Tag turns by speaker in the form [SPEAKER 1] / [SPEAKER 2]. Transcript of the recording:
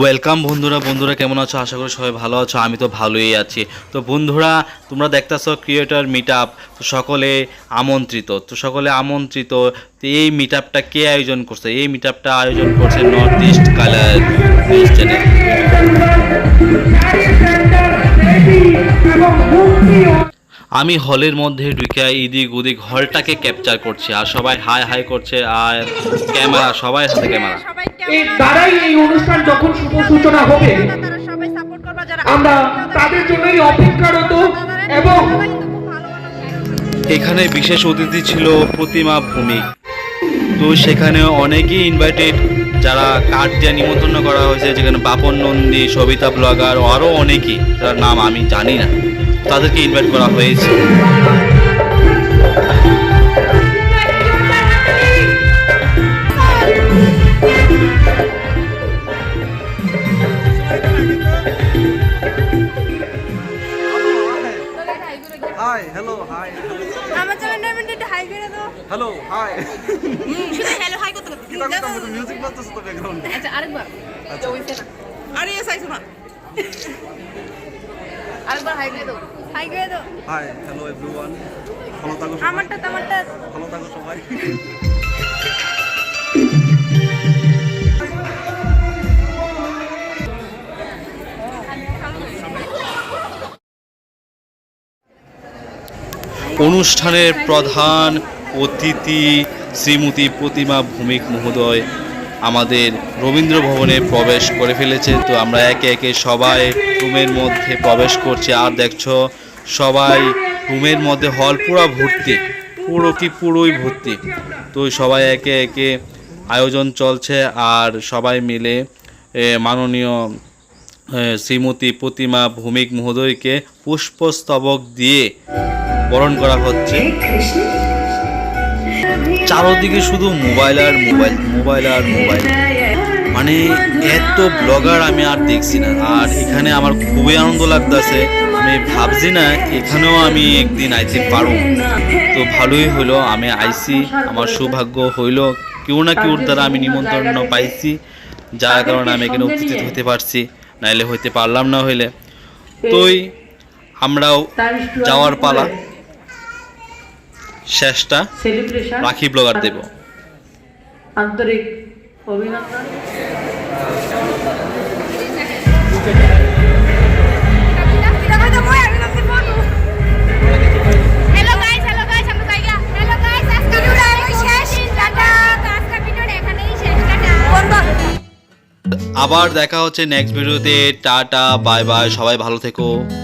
[SPEAKER 1] Welcome বন্ধুরা বন্ধুরা কেমন আছো? আশা করি সবাই ভালো আছো, আমি তো ভালোই আছি। তো বন্ধুরা, তোমরা দেখতেছো ক্রিয়েটর মিট আপ তো সকলে আমন্ত্রিত, তো সকলে আমন্ত্রিত, তো এই মিট আপটা কে আয়োজন করছে? এই মিট আপটা আয়োজন করছে north east colour news channel আমি হলের মধ্যে ঢুকে ইদিক উদিক হলটাকে ক্যাপচার করছি আর সবাই হাই হাই করছে আর ক্যামেরা সবাই হাতে ক্যামেরা
[SPEAKER 2] দ্বারাই এই অনুষ্ঠান যখন শুভ সূচনা হবে
[SPEAKER 3] তারা সবাই সাপোর্ট করবা যারা।
[SPEAKER 2] আমরা তাদের জন্যই অপেক্ষারত এবং
[SPEAKER 1] এখানে বিশেষ অতিথি ছিল প্রতিমা ভূমিক তো সেখানে অনেকেই ইনভাইটেড যারা কার্ড দিয়ে নিমন্ত্রণ করা হয়েছে যেখানে বাপন নন্দী সবিতা ব্লগার আরও অনেকেই যার নাম আমি জানি না। তাদেরকে ইনভাইট করা হয়েছে।
[SPEAKER 4] হাই হ্যালো হাই
[SPEAKER 3] আমার চ্যানেলের হাই করে দাও।
[SPEAKER 4] হ্যালো হাই
[SPEAKER 3] শুধু হ্যালো হাই করতে করতে।
[SPEAKER 4] কি তাকে মিউজিক বাজতেছে তো ব্যাকগ্রাউন্ডে
[SPEAKER 3] আচ্ছা আরেকবার। আরে এস আইছো না আরেকবার হাই করে দাও হাই করে দাও
[SPEAKER 4] হাই হ্যালো এভরিওয়ান ভালো থাকো সবাই।
[SPEAKER 3] আমারটা
[SPEAKER 4] ভালো থাকো সবাই।
[SPEAKER 1] অনুষ্ঠানের প্রধান অতিথি শ্রীমতী প্রতিমা ভূমিক মহোদয়। আমাদের রবীন্দ্র ভবনে প্রবেশ করে ফেলেছে। তো আমরা একে একে সবাই রুমের মধ্যে প্রবেশ করছি। আর দেখছ, সবাই রুমের মধ্যে হল পুরো ভর্তি। পুরো কি পুরোই ভর্তি। তো সবাই একে একে আয়োজন চলছে। আর সবাই মিলে মাননীয় শ্রীমতী প্রতিমা ভূমিক মহোদয়কে পুষ্পস্তবক দিয়ে বরণ করা হচ্ছে। চারদিকে শুধু মোবাইল আর মোবাইল মোবাইল আর মোবাইল। মানে এত ব্লগার আমি আর দেখছি না। আর এখানে আমার খুবই আনন্দ লাগতেছে। আমি ভাবছি না, এখানেও আমি একদিন আইতে পারব। তো ভালোই হলো, আমি আইছি, আমার সৌভাগ্য হইল। কেউ না কেউর দ্বারা আমি নিমন্ত্রণ পাইছি। যার কারণে আমি এখানে উপস্থিত হতে পারছি। নাইলে হইতে পারলাম না হইলে। তোই আমরাও যাওয়ার পালা। শেষটা
[SPEAKER 5] সেলিব্রেশন
[SPEAKER 1] রাখি ব্লগার দেব।
[SPEAKER 5] আন্তরিক অভিনন্দন।
[SPEAKER 1] আবার দেখা হচ্ছে নেক্সট ভিডিওতে টাটা বাই বাই সবাই ভালো থেকো।